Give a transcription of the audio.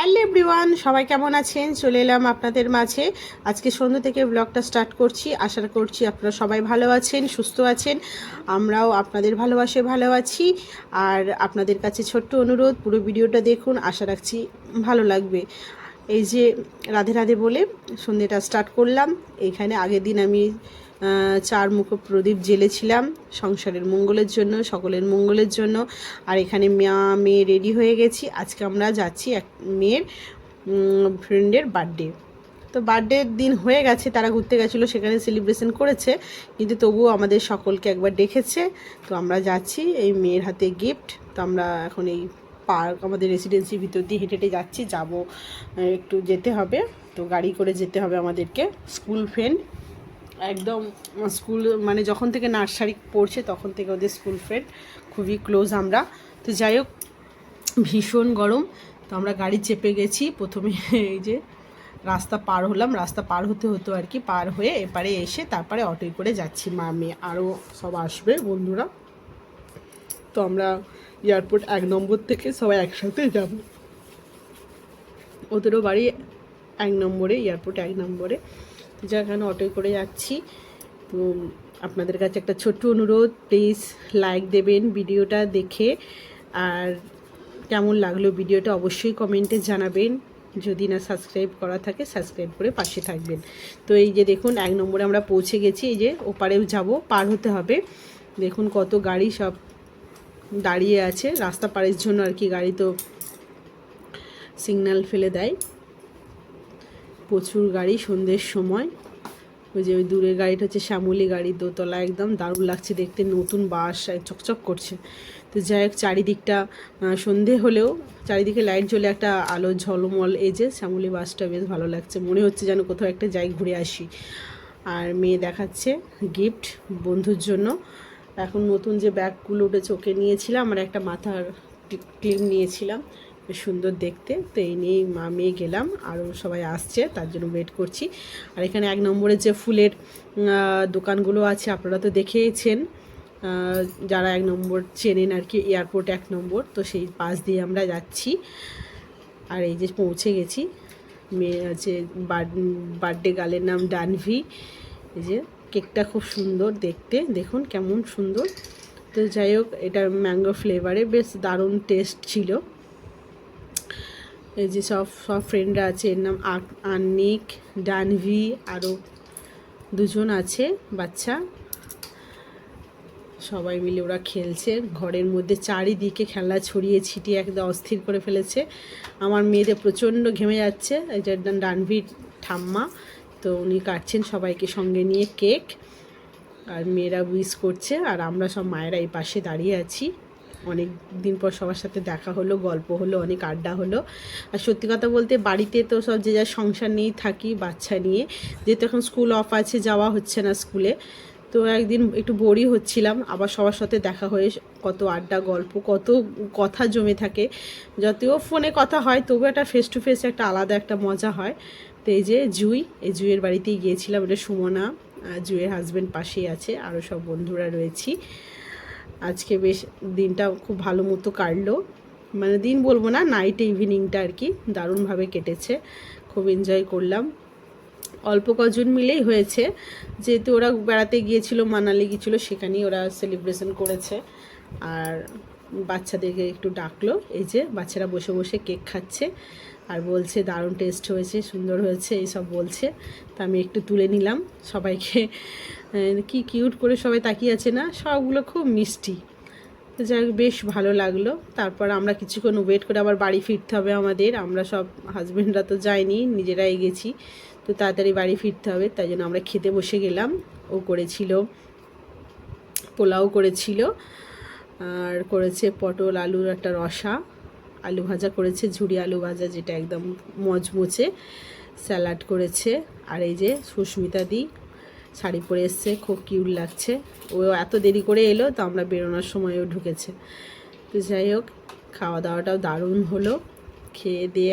Hello everyone, সবাই কেমন আছেন? চলে এলাম আপনাদের মাঝে। আজকে সন্ধ্যা থেকে ব্লগটা স্টার্ট করছি। আশা করছি আপনারা সবাই ভালো আছেন, সুস্থ আছেন। আমরাও আপনাদের ভালোবাসে ভালো আছি। আর আপনাদের কাছে ছোট্ট অনুরোধ, পুরো ভিডিওটা দেখুন। আশা রাখছি ভালো লাগবে। এই যে রাধে রাধে বলে সন্ধ্যেটা স্টার্ট করলাম। এইখানে আগের দিন আমি চার মুখ প্রদীপ জ্বেলেছিলাম সংসারের মঙ্গলের জন্য, সকলের মঙ্গলের জন্য। আর এখানে মা, মেয়ে রেডি হয়ে গেছি। আজকে আমরা যাচ্ছি এক মেয়ের ফ্রেন্ডের বার্থডে তো বার্থডের দিন হয়ে গেছে, তারা ঘুরতে গেছিল, সেখানে সেলিব্রেশন করেছে। কিন্তু তবুও আমাদের সকলকে একবার ডেকেছে তো আমরা যাচ্ছি, এই মেয়ের হাতে গিফট তো আমরা এখন এই পার্ক, আমাদের রেসিডেন্সির ভিতর দিয়ে হেঁটে হেঁটে যাচ্ছি, যাব একটু যেতে হবে। তো গাড়ি করে যেতে হবে আমাদেরকে। স্কুল ফ্রেন্ড একদম স্কুল মানে যখন থেকে নার্সারি পড়ছে তখন থেকে ওদের স্কুল ফ্রেন্ড খুবই ক্লোজ আমরা। তো যাই হোক, ভীষণ গরম, তো আমরা গাড়ি চেপে গেছি। প্রথমে এই যে রাস্তা পার হলাম, রাস্তা পার হতে হতো আর কি পার হয়ে এপারে এসে তারপরে অটোয় করে যাচ্ছি। মা, মেয়ে আরও সব আসবে, বন্ধুরা। তো আমরা এয়ারপোর্ট এক নম্বর থেকে সবাই একসাথে যাব। ওদেরও বাড়ি এক নম্বরে, এয়ারপোর্ট এক নম্বরে। যেখানে অটোয় করে যাচ্ছি। তো আপনাদের কাছে একটা ছোট্ট অনুরোধ প্লিজ লাইক দেবেন ভিডিওটা দেখে। আর কেমন লাগল ভিডিওটা অবশ্যই কমেন্টে জানাবেন। যদি না সাবস্ক্রাইব করা থাকে সাবস্ক্রাইব করে পাশে থাকবেন। তো এই যে দেখুন, এক নম্বরে আমরা পৌঁছে গেছি। এই যে ওপারেও যাব, পার হতে হবে। দেখুন কত গাড়ি সব দাঁড়িয়ে আছে, রাস্তা পারের জন্য আর কি গাড়ি তো সিগন্যাল ফেলে দেয়। প্রচুর গাড়ি সন্ধ্যের সময়। ওই যে ওই দূরের গাড়িটা হচ্ছে শ্যামলি গাড়ি দোতলা, একদম দারুণ লাগছে দেখতে, নতুন বাস চকচক করছে। তো যাই হোক, চারিদিকটা সন্ধে হলেও চারিদিকে লাইট জ্বলে একটা আলো ঝলমল এই যে শ্যামলি বাসটা বেশ ভালো লাগছে। মনে হচ্ছে যেন কোথাও একটা যাই ঘুরে আসি। আর মেয়ে দেখাচ্ছে গিফট বন্ধুর জন্য। এখন নতুন যে ব্যাগগুলো উঠে চোখে নিয়েছিলাম, আর একটা মাথার ক্লিপ নিয়েছিলাম। সুন্দর দেখতে। তো এই নিয়েই মা, মেয়ে গেলাম, আরও সবাই আসছে, তার জন্য ওয়েট করছি। আর এখানে এক নম্বরে যে ফুলের দোকানগুলো আছে, আপনারা তো দেখেইছেন যারা এক নম্বর চেনেন আর কি, এয়ারপোর্ট এক নম্বর, তো সেই পাশ দিয়ে আমরা যাচ্ছি। আর এই যে পৌঁছে গেছি, মেয়ে আছে বার্থডে গালের নাম ডানভি, এই যে কেকটা খুব সুন্দর দেখতে। দেখুন কেমন সুন্দর। তো যাই হোক এটা ম্যাঙ্গো ফ্লেভারে বেশ দারুণ টেস্ট ছিল। এই যে সব সব ফ্রেন্ডরা আছে, এর নাম আন্নিক, ডানভি আরও দুজন আছে, বাচ্চা। সবাই মিলে ওরা খেলছে। ঘরের মধ্যে চারিদিকে খেলা ছড়িয়ে ছিটিয়ে একদম অস্থির করে ফেলেছে। আমার মেয়েদের প্রচণ্ড ঘেমে যাচ্ছে। ডান- ডানভির ঠাম্মা। তো উনি কাটছেন সবাইকে সঙ্গে নিয়ে কেক। আর মেয়েরা উইস করছে, আর আমরা সব মায়েরা এই পাশে দাঁড়িয়ে আছি। অনেক দিন পর সবার সাথে দেখা হলো, গল্প হলো, অনেক আড্ডা হলো। আর সত্যি কথা বলতে বাড়িতে তো সব যে যার সংসার নিয়েই থাকি, বাচ্চা নিয়ে। যেহেতু এখন স্কুল অফ আছে, যাওয়া হচ্ছে না স্কুলে। তো একদিন একটু বোরই হচ্ছিলাম, আবার সবার সাথে দেখা হয়ে কত আড্ডা, গল্প, কত কথা জমে থাকে। যদিও ফোনে কথা হয়, তবু একটা ফেস টু ফেস একটা আলাদা একটা মজা হয়। তো এই যে জুই। এই জুইয়ের বাড়িতেই গিয়েছিলাম এটা সুমনা আহ, জুইয়ের হাজব্যান্ড পাশেই আছে আরও সব বন্ধুরা রয়েছি। আজকে বেশ দিনটা খুব ভালো মতো কাটলো। মানে দিন বলব না নাইটে ইভিনিংটা আর কি দারুণভাবে কেটেছে খুব এনজয় করলাম। অল্প কজন মিলেই হয়েছে যেহেতু ওরা বেড়াতে গিয়েছিল মানালি গিয়েছিল সেখানেই ওরা সেলিব্রেশন করেছে। আর বাচ্চাদেরকে একটু ডাকলো এই যে বাচ্চারা বসে বসে কেক খাচ্ছে। আর বলছে, দারুণ টেস্ট হয়েছে, সুন্দর হয়েছে, এইসব বলছে। তা আমি একটু তুলে নিলাম। সবাইকে কি কিউট করে সবাই তাকিয়ে আছে না? সবগুলো খুব মিষ্টি। তো যাই বেশ ভালো লাগল। তারপর আমরা কিছুক্ষণ ওয়েট করে আবার বাড়ি ফিরতে হবে আমাদের। আমরা সব হাজব্যান্ডরা তো যাইনি, নিজেরাই গেছি। তো তাড়াতাড়ি বাড়ি ফিরতে হবে, তাই জন্য আমরা খেতে বসে গেলাম। ও করেছিল, পোলাও করেছিল, আর করেছে পটল, আলুর একটা রসা। আলু ভাজা করেছে ঝুড়ি আলু ভাজা যেটা একদম মচমচে স্যালাড করেছে। আর এই যে সুস্মিতা দি, শাড়ি পরে এসছে, খুব কিউট লাগছে। ও এত দেরি করে এলো তো আমরা বেরোনোর সময়ও ঢুকেছে। তো যাই হোক, খাওয়া দাওয়াটাও দারুণ হলো। খেয়ে দিয়ে